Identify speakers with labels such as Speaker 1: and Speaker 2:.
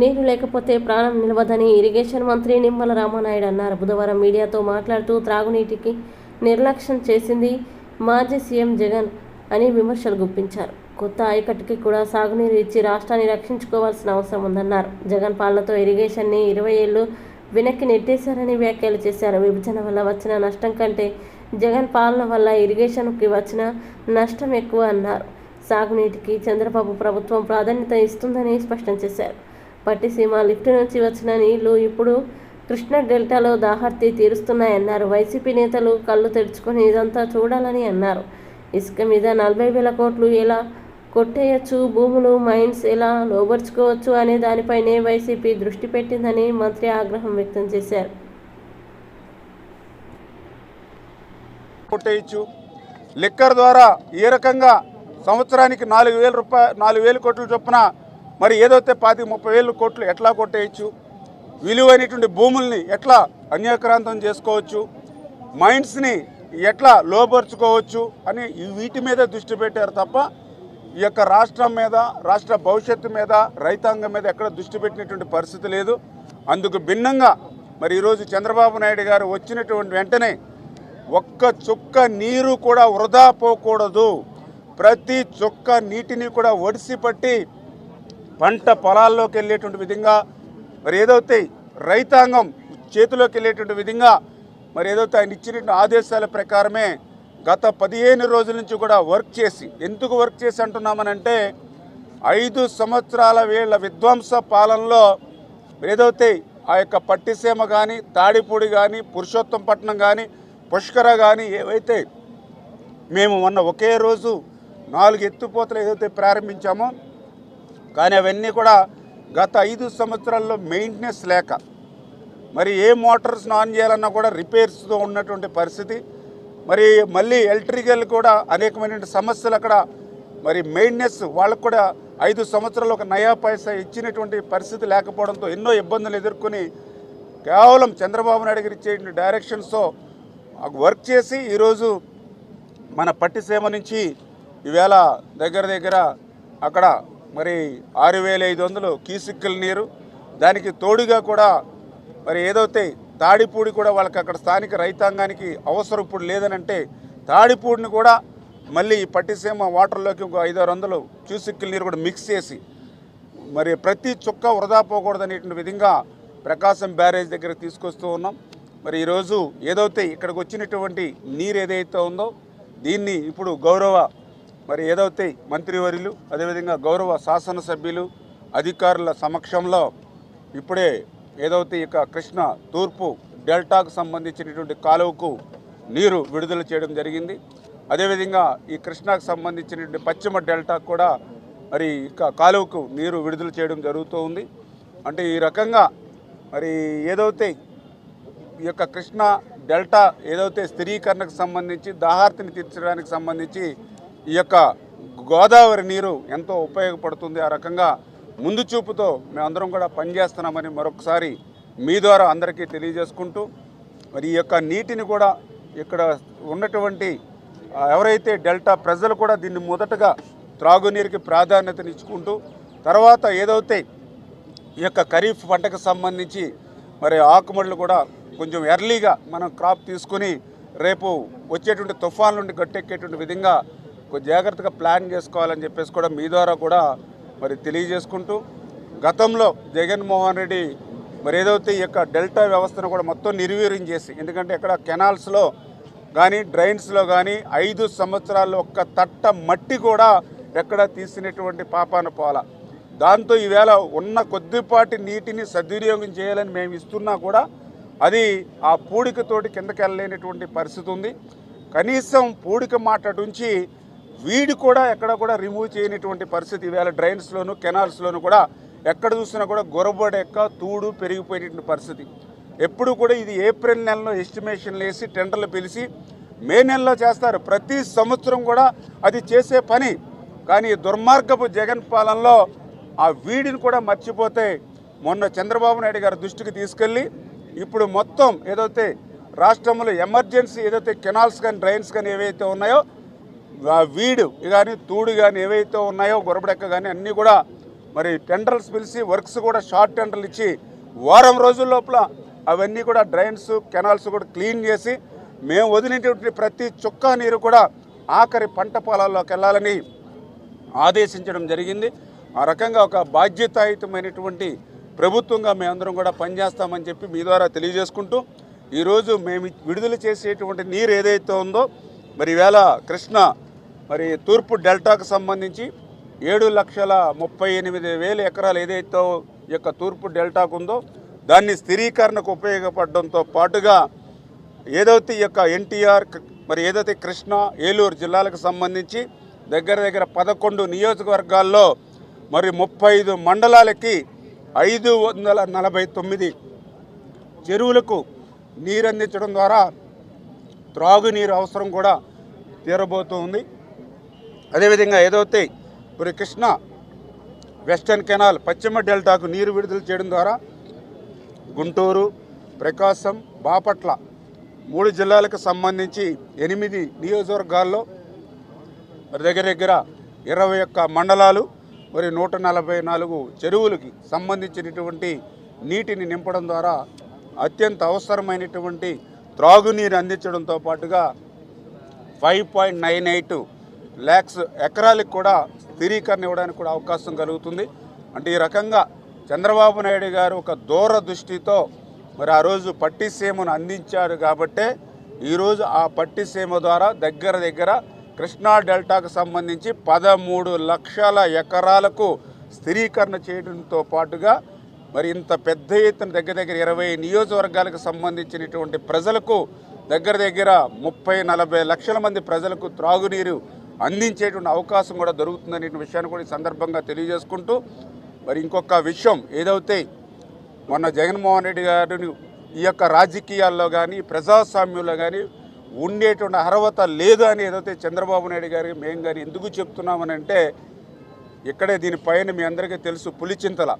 Speaker 1: నీరు లేకపోతే ప్రాణం నిలవదని ఇరిగేషన్ మంత్రి నిమ్మల రామానాయుడు అన్నారు. బుధవారం మీడియాతో మాట్లాడుతూ త్రాగునీటికి నిర్లక్ష్యం చేసింది మాజీ సీఎం జగన్ అని విమర్శలు గుప్పించారు. కొత్త ఆయకట్టుకి కూడా సాగునీరు ఇచ్చి రాష్ట్రాన్ని రక్షించుకోవాల్సిన అవసరం ఉందన్నారు. జగన్ పాలనతో ఇరిగేషన్ని ఇరవై ఏళ్ళు వెనక్కి నెట్టేశారని వ్యాఖ్యలు చేశారు. విభజన వల్ల వచ్చిన నష్టం కంటే జగన్ పాలన వల్ల ఇరిగేషన్కి వచ్చిన నష్టం ఎక్కువ అన్నారు. సాగునీటికి చంద్రబాబు ప్రభుత్వం ప్రాధాన్యత ఇస్తుందని స్పష్టం చేశారు. పట్టిసీమ లిఫ్ట్ నుంచి వచ్చిన నీళ్ళు ఇప్పుడు కృష్ణా డెల్టాలో దాహర్తి తీరుస్తున్నాయన్నారు. వైసీపీ నేతలు కళ్ళు తెరుచుకొని ఇదంతా చూడాలని అన్నారు. ఇసుక మీద నలభై వేల కోట్లు ఎలా కొట్టేయచ్చు? భూములు మైన్స్ ఎలా లోబర్చుకోవచ్చు? అనే దానిపైనే వైసీపీ దృష్టి పెట్టిందని మంత్రి ఆగ్రహం వ్యక్తం చేశారు.
Speaker 2: కొట్టేయచ్చు. లిక్కర్ ద్వారా ఏ రకంగా సంవత్సరానికి నాలుగు వేల రూపాయ నాలుగు వేల కోట్ల చొప్పున మరి ఏదైతే పాతి ముప్పై వేల కోట్లు ఎట్లా కొట్టేయచ్చు? విలువైనటువంటి భూముల్ని ఎట్లా అన్యాక్రాంతం చేసుకోవచ్చు? మైండ్స్ని ఎట్లా లోపరుచుకోవచ్చు అని వీటి మీద దృష్టి పెట్టారు తప్ప ఈ యొక్క రాష్ట్రం మీద రాష్ట్ర భవిష్యత్తు మీద రైతాంగం మీద ఎక్కడ దృష్టి పెట్టినటువంటి పరిస్థితి లేదు. అందుకు భిన్నంగా మరి ఈరోజు చంద్రబాబు నాయుడు గారు వచ్చినటువంటి వెంటనే ఒక్క చుక్క నీరు కూడా వృధా పోకూడదు. ప్రతి చుక్క నీటిని కూడా ఒడిసి పట్టి పంట పొలాల్లోకి వెళ్ళేటువంటి విధంగా మరి ఏదైతే రైతాంగం చేతిలోకి వెళ్ళేటువంటి విధంగా మరి ఏదైతే ఆయన ఇచ్చినటువంటి ఆదేశాల ప్రకారమే గత పదిహేను రోజుల నుంచి కూడా వర్క్ చేసి ఎందుకు వర్క్ చేసి అంటున్నామనంటే ఐదు సంవత్సరాల వీళ్ళ విధ్వంస పాలనలో ఏదైతే ఆ యొక్క పట్టిసీమ కానీ తాడిపూడి కానీ పురుషోత్తంపట్నం కానీ పుష్కర కానీ ఏవైతే మేము మొన్న ఒకే రోజు నాలుగు ఎత్తుపోతలు ఏదైతే ప్రారంభించామో కానీ అవన్నీ కూడా గత ఐదు సంవత్సరాల్లో మెయింటెనెన్స్ లేక మరి ఏ మోటార్స్ ఆన్ చేయాలన్నా కూడా రిపేర్స్తో ఉన్నటువంటి పరిస్థితి. మరి మళ్ళీ ఎలక్ట్రికల్ కూడా అనేకమైన సమస్యలు అక్కడ మరి మెయింటెనెన్స్ వాళ్ళకు కూడా ఐదు సంవత్సరాలు ఒక నయా పైసా ఇచ్చినటువంటి పరిస్థితి లేకపోవడంతో ఎన్నో ఇబ్బందులు ఎదుర్కొని కేవలం చంద్రబాబు నాయుడు గారు ఇచ్చే డైరెక్షన్స్తో వర్క్ చేసి ఈరోజు మన పట్టిసీమ నుంచి ఈవేళ దగ్గర దగ్గర అక్కడ మరి ఆరు వేల ఐదు వందలు కీసిక్కల నీరు. దానికి తోడుగా కూడా మరి ఏదైతే తాడిపూడి కూడా వాళ్ళకి అక్కడ స్థానిక రైతాంగానికి అవసరం ఇప్పుడు లేదనంటే తాడిపూడిని కూడా మళ్ళీ ఈ పట్టిసీమ వాటర్లోకి ఇంకో ఐదారు వందలు క్యూసిక్కల నీరు కూడా మిక్స్ చేసి మరి ప్రతి చుక్క వృధా పోకూడదనేటువంటి విధంగా ప్రకాశం బ్యారేజ్ దగ్గర తీసుకొస్తూ ఉన్నాం. మరి ఈరోజు ఏదైతే ఇక్కడికి వచ్చినటువంటి నీరు ఏదైతే ఉందో దీన్ని ఇప్పుడు గౌరవ మరి ఏదైతే మంత్రివర్యులు అదేవిధంగా గౌరవ శాసనసభ్యులు అధికారుల సమక్షంలో ఇప్పుడే ఏదైతే ఇక కృష్ణ తూర్పు డెల్టాకు సంబంధించినటువంటి కాలువకు నీరు విడుదల చేయడం జరిగింది. అదేవిధంగా ఈ కృష్ణాకు సంబంధించినటువంటి పశ్చిమ డెల్టా కూడా మరి ఇక కాలువకు నీరు విడుదల చేయడం జరుగుతూ ఉంది. అంటే ఈ రకంగా మరి ఏదైతే ఈ యొక్క కృష్ణా డెల్టా ఏదైతే స్థిరీకరణకు సంబంధించి దాహార్తిని తీర్చడానికి సంబంధించి ఈ యొక్క గోదావరి నీరు ఎంతో ఉపయోగపడుతుంది. ఆ రకంగా ముందు చూపుతో మేమందరం కూడా పనిచేస్తున్నామని మరొకసారి మీ ద్వారా అందరికీ తెలియజేసుకుంటూ మరి ఈ యొక్క నీటిని కూడా ఇక్కడ ఉన్నటువంటి ఎవరైతే డెల్టా ప్రజలు కూడా దీన్ని మొదటగా త్రాగునీరుకి ప్రాధాన్యతనిచ్చుకుంటూ తర్వాత ఏదైతే ఈ యొక్క ఖరీఫ్ పంటకు సంబంధించి మరి ఆకుమడులు కూడా కొంచెం ఎర్లీగా మనం క్రాప్ తీసుకుని రేపు వచ్చేటువంటి తుఫాన్ నుండి గట్టెక్కేటువంటి విధంగా జాగ్రత్తగా ప్లాన్ చేసుకోవాలని చెప్పేసి కూడా మీ ద్వారా కూడా మరి తెలియజేసుకుంటూ గతంలో జగన్మోహన్ రెడ్డి మరి ఏదైతే ఈ యొక్క డెల్టా వ్యవస్థను కూడా మొత్తం నిర్వీర్యం చేసి ఎందుకంటే ఇక్కడ కెనాల్స్లో కానీ డ్రైన్స్లో కానీ ఐదు సంవత్సరాల్లో ఒక్క తట్ట మట్టి కూడా ఎక్కడ తీసినటువంటి పాపాన పోల దాంతో ఈవేళ ఉన్న కొద్దిపాటి నీటిని సద్వినియోగం చేయాలని మేము ఇస్తున్నా కూడా అది ఆ పూడికతోటి కిందకి వెళ్ళలేనటువంటి పరిస్థితి ఉంది. కనీసం పూడిక మాటటుంచి వీడి కూడా ఎక్కడ కూడా రిమూవ్ చేయనటువంటి పరిస్థితి ఇవాళ డ్రైన్స్లోను కెనాల్స్లోను కూడా ఎక్కడ చూసినా కూడా గొరబడెక్క తూడు పెరిగిపోయినటువంటి పరిస్థితి. ఎప్పుడు కూడా ఇది ఏప్రిల్ నెలలో ఎస్టిమేషన్లు వేసి టెండర్లు పిలిచి మే నెలలో చేస్తారు. ప్రతి సంవత్సరం కూడా అది చేసే పని. కానీ దుర్మార్గపు జగన్ పాలనలో ఆ వీడిని కూడా మర్చిపోతే మొన్న చంద్రబాబు నాయుడు గారి దృష్టికి తీసుకెళ్ళి ఇప్పుడు మొత్తం ఏదైతే రాష్ట్రంలో ఎమర్జెన్సీ ఏదైతే కెనాల్స్ కానీ డ్రైన్స్ కానీ ఏవైతే ఉన్నాయో వీడు కానీ తూడు కానీ ఏవైతే ఉన్నాయో గొరబడెక్క కానీ అన్నీ కూడా మరి టెండర్స్ పిలిచి వర్క్స్ కూడా షార్ట్ టెండర్లు ఇచ్చి వారం రోజుల లోపల అవన్నీ కూడా డ్రైన్స్ కెనాల్స్ కూడా క్లీన్ చేసి మేము వదిలినటువంటి ప్రతి చుక్క నీరు కూడా ఆఖరి పంట పొలాల్లోకి వెళ్ళాలని ఆదేశించడం జరిగింది. ఆ రకంగా ఒక బాధ్యతాయుతమైనటువంటి ప్రభుత్వంగా మేమందరం కూడా పనిచేస్తామని చెప్పి మీ ద్వారా తెలియజేసుకుంటూ ఈరోజు మేము విడుదల చేసేటువంటి నీరు ఏదైతే ఉందో మరి ఈవేళ కృష్ణ మరి తూర్పు డెల్టాకు సంబంధించి ఏడు లక్షల ముప్పై ఎనిమిది వేల ఎకరాలు ఏదైతే యొక్క తూర్పు డెల్టాకు ఉందో దాన్ని స్థిరీకరణకు ఉపయోగపడడంతో పాటుగా ఏదైతే ఈ యొక్క ఎన్టీఆర్ మరి ఏదైతే కృష్ణా ఏలూరు జిల్లాలకు సంబంధించి దగ్గర దగ్గర పదకొండు నియోజకవర్గాల్లో మరి ముప్పై ఐదు మండలాలకి ఐదు వందల నలభై తొమ్మిది చెరువులకు నీరు అందించడం ద్వారా త్రాగునీరు అవసరం కూడా తీరబోతుంది అదేవిధంగా ఏదైతే ఇప్పుడు కృష్ణ వెస్టర్న్ కెనాల్ పశ్చిమ డెల్టాకు నీరు విడుదల చేయడం ద్వారా గుంటూరు ప్రకాశం బాపట్ల మూడు జిల్లాలకు సంబంధించి ఎనిమిది నియోజకవర్గాల్లో మరి దగ్గర దగ్గర ఇరవై ఒక్క మండలాలు మరి నూట నలభై నాలుగు చెరువులకి సంబంధించినటువంటి నీటిని నింపడం ద్వారా అత్యంత అవసరమైనటువంటి త్రాగునీరు అందించడంతో పాటుగా five point nine eight lakhs ఎకరాలకు కూడా స్థిరీకరణ ఇవ్వడానికి కూడా అవకాశం కలుగుతుంది. అంటే ఈ రకంగా చంద్రబాబు నాయుడు గారు ఒక దూరదృష్టితో మరి ఆ రోజు పట్టిసీమను అందించారు కాబట్టే ఈరోజు ఆ పట్టిసీమ ద్వారా దగ్గర దగ్గర కృష్ణా డెల్టాకు సంబంధించి పదమూడు లక్షల ఎకరాలకు స్థిరీకరణ చేయడంతో పాటుగా మరి ఇంత పెద్ద ఎత్తున దగ్గర దగ్గర ఇరవై నియోజకవర్గాలకు సంబంధించినటువంటి ప్రజలకు దగ్గర దగ్గర ముప్పై నలభై లక్షల మంది ప్రజలకు త్రాగునీరు అందించేటువంటి అవకాశం కూడా దొరుకుతుందనే విషయాన్ని కూడా ఈ సందర్భంగా తెలియజేసుకుంటూ మరి ఇంకొక విషయం ఏదైతే మొన్న జగన్మోహన్ రెడ్డి గారిని ఈ యొక్క రాజకీయాల్లో కానీ ప్రజాస్వామ్యంలో కానీ ఉండేటువంటి అర్హత లేదు అని ఏదైతే చంద్రబాబు నాయుడు గారి మేము కానీ ఎందుకు చెప్తున్నామని అంటే ఇక్కడే దీనిపైన మీ అందరికీ తెలుసు పులిచింతల.